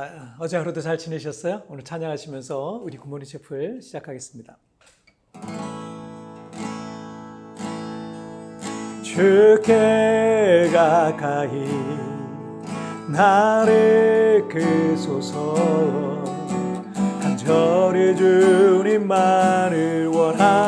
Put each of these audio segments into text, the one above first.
아, 어제 하루도 잘 지내셨어요? 오늘 찬양하시면서 우리 굿모닝 셰프를 시작하겠습니다. 주께 가까이 나를 그소서 간절히 주님만을 원합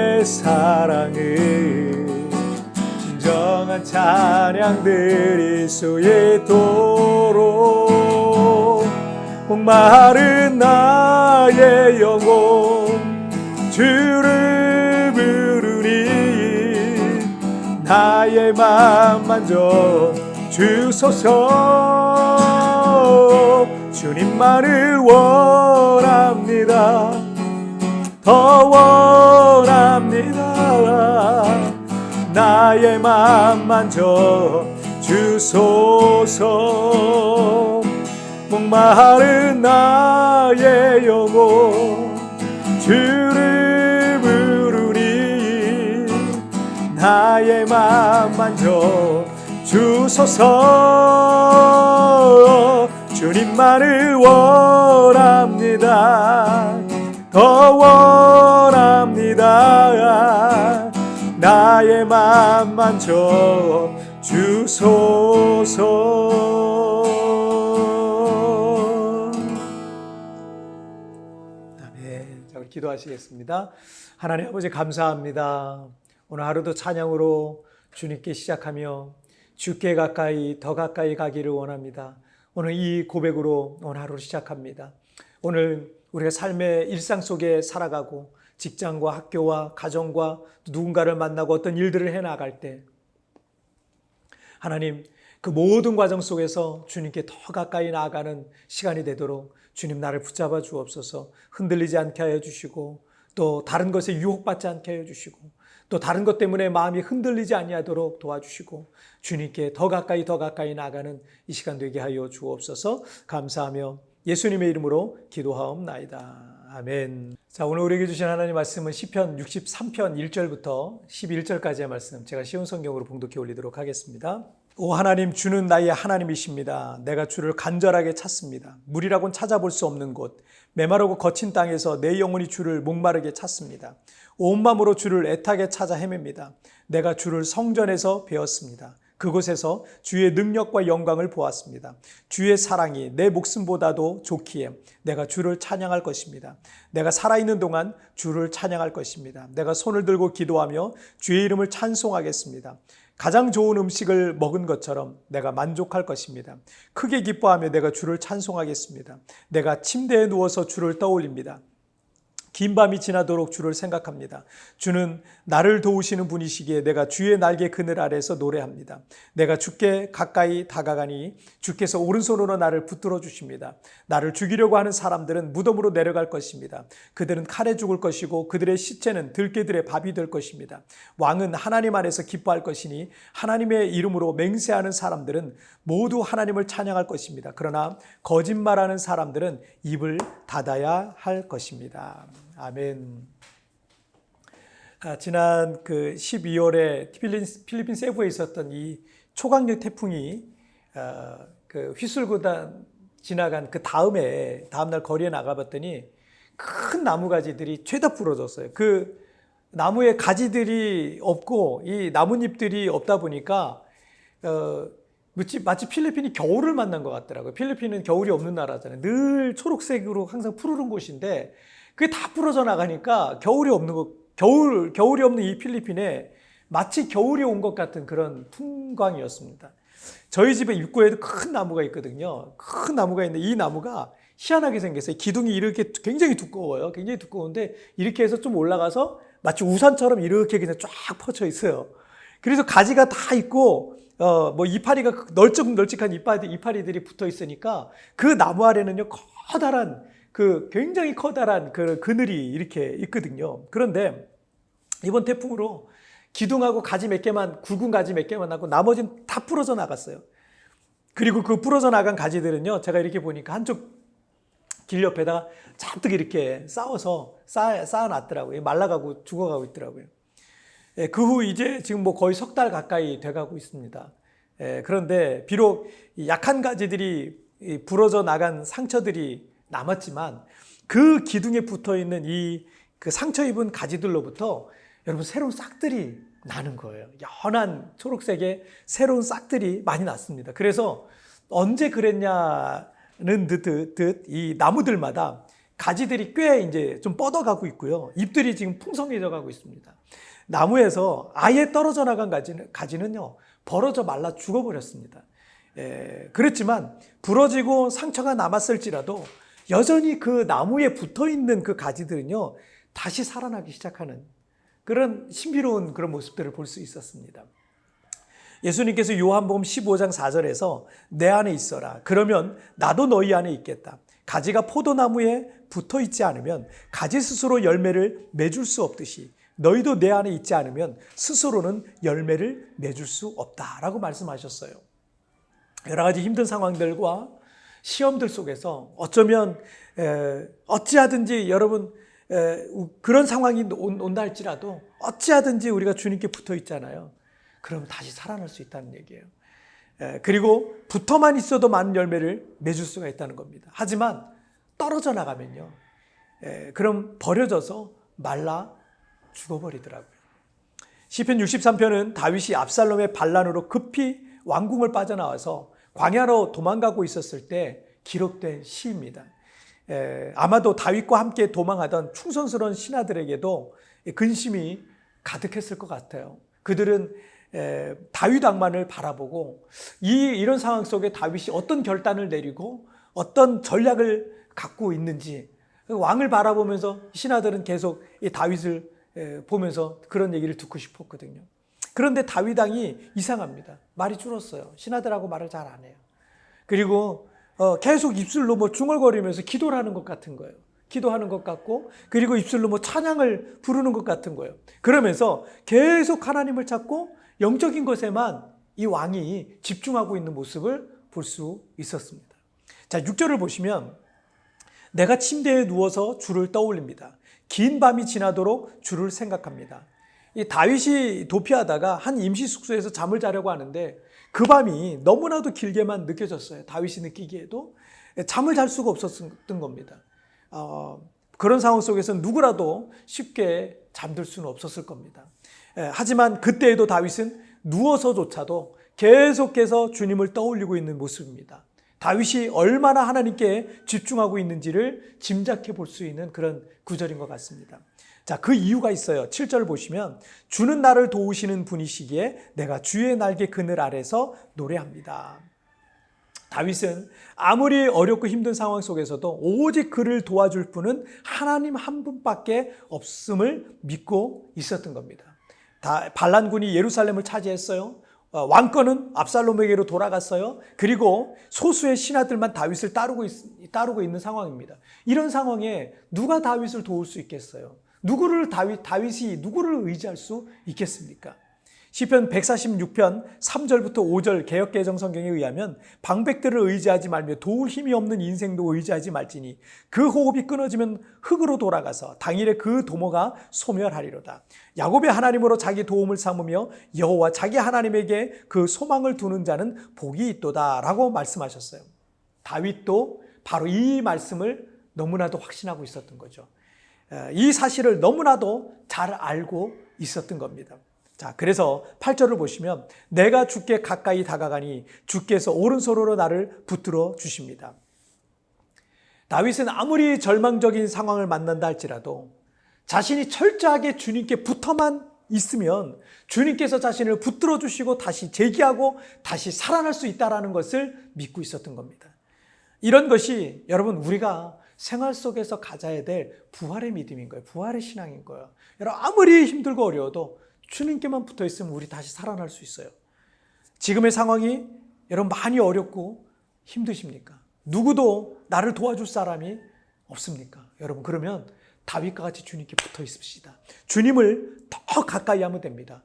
사랑을 진정한 찬양 드릴 수 있도록 목마른 나의 영혼 주를 부르니 나의 맘 만져 주소서. 주님만을 원합니다 더 원합니다. 나의 맘 만져 주소서. 목마른 나의 영혼 주를 부르니 나의 맘 만져 주소서. 주님만을 원합니다. 더원 나의 맘 만 져 주소서 아멘. 자, 우리 기도하시겠습니다. 하나님 아버지 감사합니다. 오늘 하루도 찬양으로 주님께 시작하며 주께 가까이 더 가까이 가기를 원합니다. 오늘 이 고백으로 오늘 하루를 시작합니다. 오늘 우리가 삶의 일상 속에 살아가고 직장과 학교와 가정과 누군가를 만나고 어떤 일들을 해 나갈 때 하나님 그 모든 과정 속에서 주님께 더 가까이 나아가는 시간이 되도록 주님 나를 붙잡아 주옵소서 흔들리지 않게 하여 주시고 또 다른 것에 유혹받지 않게 하여 주시고 또 다른 것 때문에 마음이 흔들리지 아니하도록 도와주시고 주님께 더 가까이 더 가까이 나가는 이 시간 되게 하여 주옵소서 감사하며 예수님의 이름으로 기도하옵나이다. 아멘. 자, 오늘 우리에게 주신 하나님 말씀은 시편 63편 1절부터 11절까지의 말씀 제가 쉬운 성경으로 봉독해 올리도록 하겠습니다. 오 하나님 주는 나의 하나님이십니다. 내가 주를 간절하게 찾습니다. 물이라곤 찾아볼 수 없는 곳 메마르고 거친 땅에서 내 영혼이 주를 목마르게 찾습니다. 온 마음으로 주를 애타게 찾아 헤맵니다. 내가 주를 성전에서 배웠습니다. 그곳에서 주의 능력과 영광을 보았습니다. 주의 사랑이 내 목숨보다도 좋기에 내가 주를 찬양할 것입니다. 내가 살아있는 동안 주를 찬양할 것입니다. 내가 손을 들고 기도하며 주의 이름을 찬송하겠습니다. 가장 좋은 음식을 먹은 것처럼 내가 만족할 것입니다. 크게 기뻐하며 내가 주를 찬송하겠습니다. 내가 침대에 누워서 주를 떠올립니다. 긴 밤이 지나도록 주를 생각합니다. 주는 나를 도우시는 분이시기에 내가 주의 날개 그늘 아래서 노래합니다. 내가 주께 가까이 다가가니 주께서 오른손으로 나를 붙들어 주십니다. 나를 죽이려고 하는 사람들은 무덤으로 내려갈 것입니다. 그들은 칼에 죽을 것이고 그들의 시체는 들개들의 밥이 될 것입니다. 왕은 하나님 안에서 기뻐할 것이니 하나님의 이름으로 맹세하는 사람들은 모두 하나님을 찬양할 것입니다. 그러나 거짓말하는 사람들은 입을 닫아야 할 것입니다. 아멘. 아, 지난 그 12월에 필리핀, 필리핀 세부에 있었던 이 초강력 태풍이 어, 그 휘슬구단 지나간 그 다음에 다음날 거리에 나가봤더니 큰 나무 가지들이 죄다 부러졌어요. 그 나무에 가지들이 없고 이 나뭇잎들이 없다 보니까 어, 마치 필리핀이 겨울을 만난 것 같더라고요. 필리핀은 겨울이 없는 나라잖아요. 늘 초록색으로 항상 푸르른 곳인데 그게 다 부러져 나가니까 겨울이 없는 거, 겨울, 겨울이 없는 이 필리핀에 마치 겨울이 온 것 같은 그런 풍광이었습니다. 저희 집에 입구에도 큰 나무가 있거든요. 큰 나무가 있는데 이 나무가 희한하게 생겼어요. 기둥이 이렇게 굉장히 두꺼워요. 굉장히 두꺼운데 이렇게 해서 좀 올라가서 마치 우산처럼 이렇게 그냥 쫙 퍼져 있어요. 그래서 가지가 다 있고 어 뭐 이파리가 널찍 널찍한 이파리 이파리들이 붙어 있으니까 그 나무 아래는요 커다란 그 굉장히 커다란 그 그늘이 이렇게 있거든요. 그런데 이번 태풍으로 기둥하고 가지 몇 개만 굵은 가지 몇 개만 나고 나머지는 다 부러져 나갔어요. 그리고 그 부러져 나간 가지들은요 제가 이렇게 보니까 한쪽 길 옆에다가 잔뜩 이렇게 쌓아서 쌓아, 쌓아놨더라고요. 말라가고 죽어가고 있더라고요. 예, 그 후 이제 지금 뭐 거의 석 달 가까이 돼가고 있습니다. 예, 그런데 비록 이 약한 가지들이 이 부러져 나간 상처들이 남았지만 그 기둥에 붙어 있는 이 그 상처 입은 가지들로부터 여러분 새로운 싹들이 나는 거예요. 연한 초록색의 새로운 싹들이 많이 났습니다. 그래서 언제 그랬냐는 듯이 나무들마다 가지들이 꽤 이제 좀 뻗어가고 있고요. 잎들이 지금 풍성해져 가고 있습니다. 나무에서 아예 떨어져 나간 가지는, 가지는요, 벌어져 말라 죽어버렸습니다. 예, 그렇지만 부러지고 상처가 남았을지라도 여전히 그 나무에 붙어 있는 그 가지들은요, 다시 살아나기 시작하는 그런 신비로운 그런 모습들을 볼 수 있었습니다. 예수님께서 요한복음 15장 4절에서 내 안에 있어라. 그러면 나도 너희 안에 있겠다. 가지가 포도나무에 붙어 있지 않으면 가지 스스로 열매를 맺을 수 없듯이 너희도 내 안에 있지 않으면 스스로는 열매를 맺을 수 없다라고 말씀하셨어요. 여러 가지 힘든 상황들과 시험들 속에서 어쩌면 에, 어찌하든지 여러분 에, 그런 상황이 온- 온다 할지라도 어찌하든지 우리가 주님께 붙어 있잖아요. 그럼 다시 살아날 수 있다는 얘기예요. 에, 그리고 붙어만 있어도 많은 열매를 맺을 수가 있다는 겁니다. 하지만 떨어져 나가면요. 에, 그럼 버려져서 말라 죽어버리더라고요. 시편 63편은 다윗이 압살롬의 반란으로 급히 왕궁을 빠져나와서 광야로 도망가고 있었을 때 기록된 시입니다. 에, 아마도 다윗과 함께 도망하던 충성스러운 신하들에게도 근심이 가득했을 것 같아요. 그들은 에, 다윗 왕만을 바라보고 이 이런 상황 속에 다윗이 어떤 결단을 내리고 어떤 전략을 갖고 있는지 그 왕을 바라보면서 신하들은 계속 이 다윗을 에, 보면서 그런 얘기를 듣고 싶었거든요. 그런데 다윗 왕이 이상합니다. 말이 줄었어요. 신하들하고 말을 잘 안 해요. 그리고 어, 계속 입술로 뭐 중얼거리면서 기도를 하는 것 같은 거예요. 기도하는 것 같고 그리고 입술로 뭐 찬양을 부르는 것 같은 거예요. 그러면서 계속 하나님을 찾고 영적인 것에만 이 왕이 집중하고 있는 모습을 볼 수 있었습니다. 자, 6절을 보시면 내가 침대에 누워서 주를 떠올립니다. 긴 밤이 지나도록 주를 생각합니다. 이 다윗이 도피하다가 한 임시 숙소에서 잠을 자려고 하는데 그 밤이 너무나도 길게만 느껴졌어요. 다윗이 느끼기에도 잠을 잘 수가 없었던 겁니다. 어, 그런 상황 속에서 누구라도 쉽게 잠들 수는 없었을 겁니다. 예, 하지만 그때에도 다윗은 누워서조차도 계속해서 주님을 떠올리고 있는 모습입니다. 다윗이 얼마나 하나님께 집중하고 있는지를 짐작해 볼 수 있는 그런 구절인 것 같습니다. 자, 그 이유가 있어요. 7절 보시면 주는 나를 도우시는 분이시기에 내가 주의 날개 그늘 아래서 노래합니다. 다윗은 아무리 어렵고 힘든 상황 속에서도 오직 그를 도와줄 분은 하나님 한 분밖에 없음을 믿고 있었던 겁니다. 다 반란군이 예루살렘을 차지했어요. 어, 왕권은 압살롬에게로 돌아갔어요. 그리고 소수의 신하들만 다윗을 따르고, 있, 따르고 있는 상황입니다. 이런 상황에 누가 다윗을 도울 수 있겠어요? 누구를 다윗, 다윗이 누구를 의지할 수 있겠습니까? 시편 146편 3절부터 5절 개혁개정 성경에 의하면 방백들을 의지하지 말며 도울 힘이 없는 인생도 의지하지 말지니 그 호흡이 끊어지면 흙으로 돌아가서 당일에 그 도모가 소멸하리로다. 야곱의 하나님으로 자기 도움을 삼으며 여호와 자기 하나님에게 그 소망을 두는 자는 복이 있도다라고 말씀하셨어요. 다윗도 바로 이 말씀을 너무나도 확신하고 있었던 거죠. 이 사실을 너무나도 잘 알고 있었던 겁니다. 자, 그래서 8절을 보시면 내가 주께 가까이 다가가니 주께서 오른손으로 나를 붙들어 주십니다. 다윗은 아무리 절망적인 상황을 만난다 할지라도 자신이 철저하게 주님께 붙어만 있으면 주님께서 자신을 붙들어 주시고 다시 재기하고 다시 살아날 수 있다라는 것을 믿고 있었던 겁니다. 이런 것이 여러분 우리가 생활 속에서 가져야 될 부활의 믿음인 거예요. 부활의 신앙인 거예요. 여러분 아무리 힘들고 어려워도 주님께만 붙어 있으면 우리 다시 살아날 수 있어요. 지금의 상황이 여러분 많이 어렵고 힘드십니까? 누구도 나를 도와줄 사람이 없습니까? 여러분 그러면 다윗과 같이 주님께 붙어 있읍시다. 주님을 더 가까이 하면 됩니다.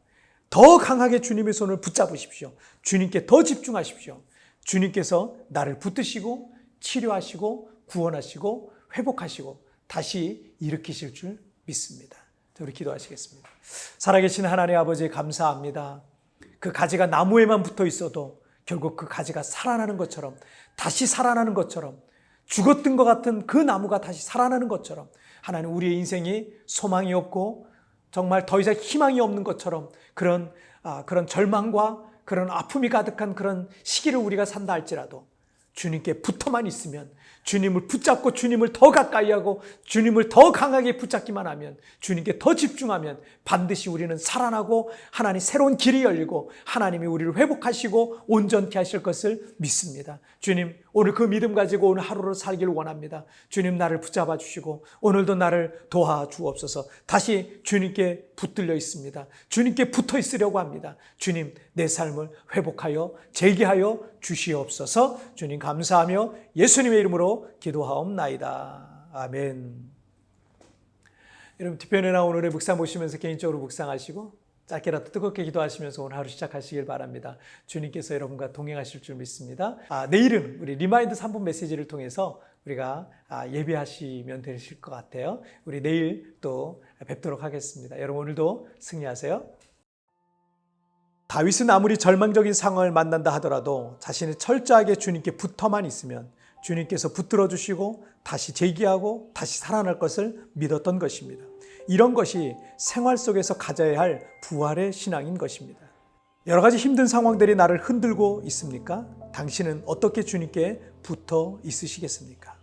더 강하게 주님의 손을 붙잡으십시오. 주님께 더 집중하십시오. 주님께서 나를 붙드시고 치료하시고 구원하시고 회복하시고 다시 일으키실 줄 믿습니다. 자, 우리 기도하시겠습니다. 살아계신 하나님 아버지 감사합니다. 그 가지가 나무에만 붙어 있어도 결국 그 가지가 살아나는 것처럼 다시 살아나는 것처럼 죽었던 것 같은 그 나무가 다시 살아나는 것처럼 하나님 우리의 인생이 소망이 없고 정말 더 이상 희망이 없는 것처럼 그런 아, 그런 절망과 그런 아픔이 가득한 그런 시기를 우리가 산다 할지라도 주님께 붙어만 있으면 주님을 붙잡고 주님을 더 가까이 하고 주님을 더 강하게 붙잡기만 하면 주님께 더 집중하면 반드시 우리는 살아나고 하나님 새로운 길이 열리고 하나님이 우리를 회복하시고 온전케 하실 것을 믿습니다. 주님 오늘 그 믿음 가지고 오늘 하루를 살기를 원합니다. 주님 나를 붙잡아 주시고 오늘도 나를 도와 주옵소서. 다시 주님께 붙들려 있습니다. 주님께 붙어 있으려고 합니다. 주님 내 삶을 회복하여 재기하여 주시옵소서. 주님 감사하며 예수님의 이름으로 기도하옵나이다. 아멘. 여러분 뒤편에 나온 오늘의 묵상 보시면서 개인적으로 묵상하시고 짧게라도 뜨겁게 기도하시면서 오늘 하루 시작하시길 바랍니다. 주님께서 여러분과 동행하실 줄 믿습니다. 아, 내일은 우리 리마인드 3분 메시지를 통해서 우리가 아, 예배하시면 되실 것 같아요. 우리 내일 또 뵙도록 하겠습니다. 여러분 오늘도 승리하세요. 다윗은 아무리 절망적인 상황을 만난다 하더라도 자신이 철저하게 주님께 붙어만 있으면 주님께서 붙들어 주시고 다시 재기하고 다시 살아날 것을 믿었던 것입니다. 이런 것이 생활 속에서 가져야 할 부활의 신앙인 것입니다. 여러 가지 힘든 상황들이 나를 흔들고 있습니까? 당신은 어떻게 주님께 붙어 있으시겠습니까?